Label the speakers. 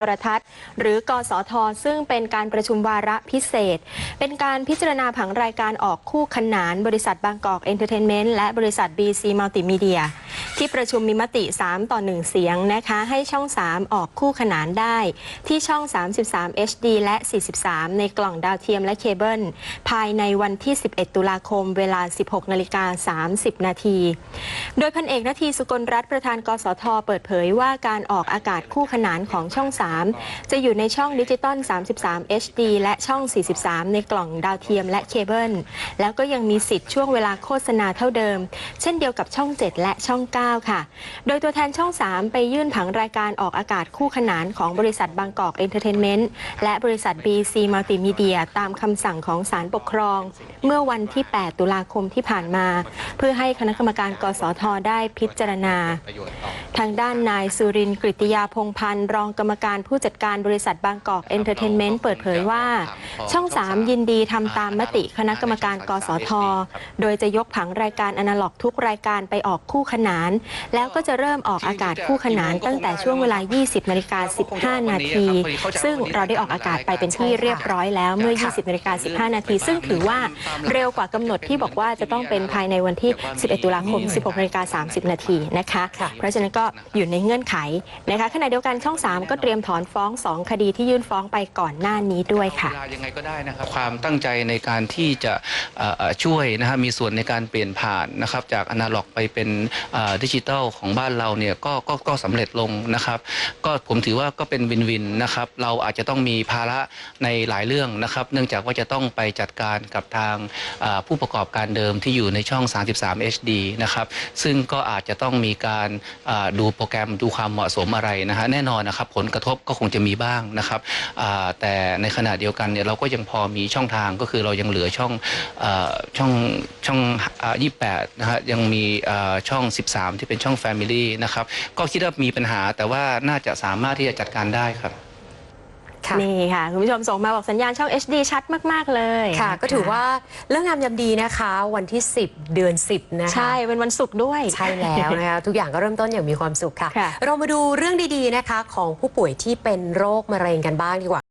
Speaker 1: โทรทัศน์หรือกสท ซึ่งเป็นการประชุมวาระพิเศษ เป็นการพิจารณาผังรายการออกคู่ขนาน บริษัทบางกอกเอนเตอร์เทนเมนต์และบริษัท BC มัลติมีเดีย ที่ประชุมมีมติ 3 ต่อ 1 เสียงนะคะ ให้ช่อง 3 ออกคู่ขนานได้ ที่ช่อง 33 HD และ 43 ในกล่องดาวเทียมและเคเบิล ภายในวันที่ 11 ตุลาคมเวลา 16 นาฬิกา 30 นาที โดยพันเอกนาทีสุกลรัฐประธานกสท เปิดเผยว่าการออกอากาศคู่ขนานของช่อง 3 จะอยู่ในช่องดิจิตอล 33 HD และช่อง 43 ในกล่องดาวเทียมและเคเบิล แล้วก็ยังมีสิทธิ์ช่วงเวลาโฆษณาเท่าเดิม เช่นเดียวกับช่อง 7 และช่อง 9ค่ะ โดยตัวแทนช่อง 3 ไปยื่นผังรายการออกอากาศคู่ขนานของบริษัทบางกอกเอนเตอร์เทนเมนต์และบริษัท BC มัลติมีเดียตามคำสั่งของศาลปกครอง เมื่อวันที่ 8 ตุลาคมที่ผ่านมา เพื่อให้คณะกรรมการกสทได้พิจารณา ทางด้านนายสุรินทร์กริตยาพงพันธ์รองกรรมการผู้จัดการบริษัทบางกอกเอนเตอร์เทนเมนต์เปิดเผยว่า ช่อง 3 ยินดีทำตามมติคณะกรรมการกสท โดยจะยกผังรายการอนาล็อกทุกรายการไปออกคู่ขนานแล้วก็จะเริ่มออกอากาศคู่ขนานตั้งแต่ช่วงเวลา 20นาฬิกา15 นาที ซึ่งเราได้ออกอากาศไปเป็นที่เรียบร้อยแล้วเมื่อ 20นาฬิกา15 นาที ซึ่งถือว่าเร็วกว่ากำหนดที่บอกว่าจะต้องเป็นภายในวันที่ 11 ตุลาคม 16นาฬิกา30 นาทีนะคะ
Speaker 2: ค่ะ
Speaker 1: เพราะฉะนั้นก็อยู่ในเงื่อนไขนะคะขณะเดียวกันช่อง 3 ก็เตรียมถอนฟ้อง 2 คดีที่ยื่นฟ้องไปก่อนหน้านี้ด้วยค่ะ
Speaker 3: เวลายังไงก็ได้นะครับความตั้งใจในการที่จะเอ่อเอ่อช่วยนะฮะมีส่วนในการเปลี่ยนผ่านนะครับจากอนาล็อกไปเป็นดิจิทัลของบ้านเราเนี่ยก็ก็ก็สำเร็จลงนะครับ ก็ผมถือว่าก็เป็นวินวินนะครับ เราอาจจะต้องมีภาระในหลายเรื่องนะครับ เนื่องจากว่าจะต้องไปจัดการกับทางอ่อผู้ประกอบการเดิมที่อยู่ในช่อง 33 HD นะครับ ซึ่งก็อาจจะต้องมีการอ่าดูโปรแกรมดูความเหมาะสมอะไรนะฮะแน่นอนนะครับ ผลกระทบก็คงจะมีบ้างนะครับอ่าแต่ในขณะเดียวกันเนี่ยเราก็ยังพอมีช่องทางก็คือเรายังเหลือช่องอาช่องช่องยี่แปดนะฮะยังมีอ่าช่อง 13ที่เป็นช่อง Family นะครับ ก็คิดว่ามีปัญหาแต่ว่าน่าจะสามารถที่จะจัดการได้ครับ
Speaker 2: ค่ะ
Speaker 1: นี่ค่ะ คุณผู้ชมส่งมาบอกสัญญาณช่อง HD ชัดมาก ๆ เลย
Speaker 2: ค่ะ ก็ถือว่าเรื่องงามยามดีนะคะ วันที่ 10 เดือน 10 นะคะ
Speaker 1: ใช่ เป็นวันศุกร์ด้วย
Speaker 2: ใช่แล้วนะคะ ทุกอย่างก็เริ่มต้นอย่างมีความสุขค่ะ
Speaker 1: ค่ะ
Speaker 2: เรามาดูเรื่องดีๆนะคะ ของผู้ป่วยที่เป็นโรคมะเร็งกันบ้างดีกว่า